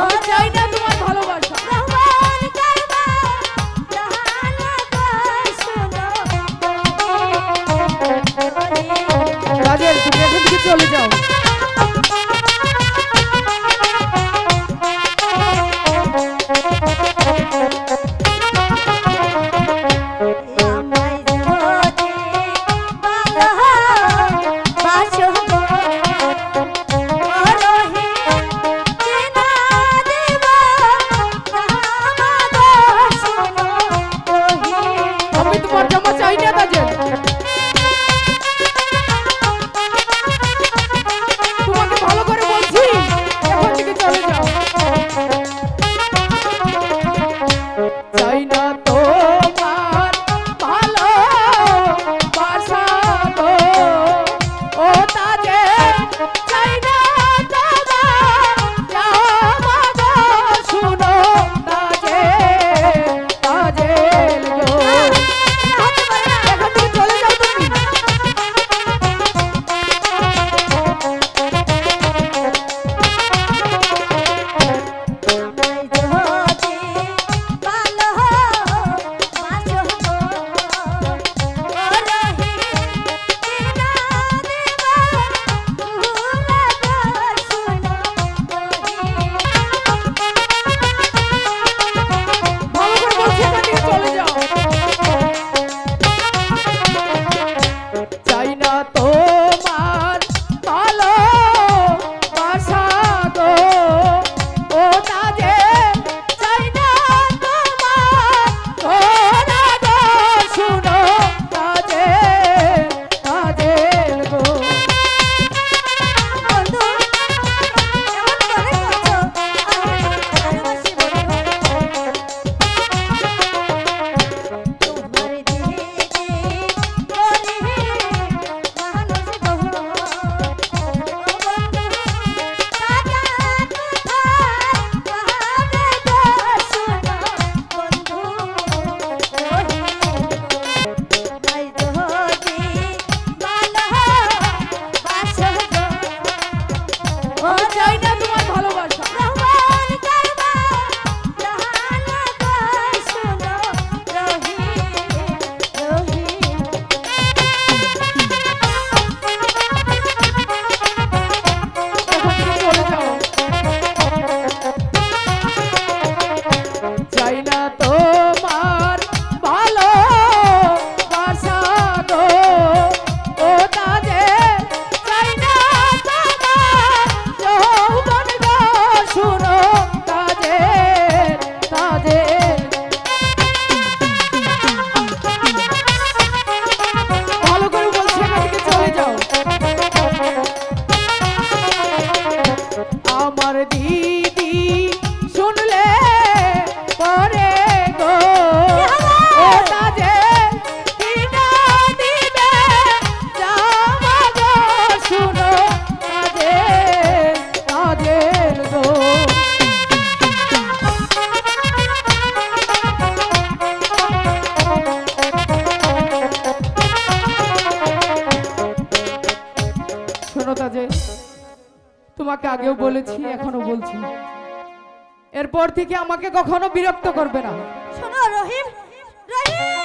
আমি চাই না তোমার ভালোবাসা। দিন তোমাকে আগেও বলেছি, এখনও বলছি। এরপর থেকে আমাকে কখনো বিরক্ত করবে না। শোনো রহিম রহিম!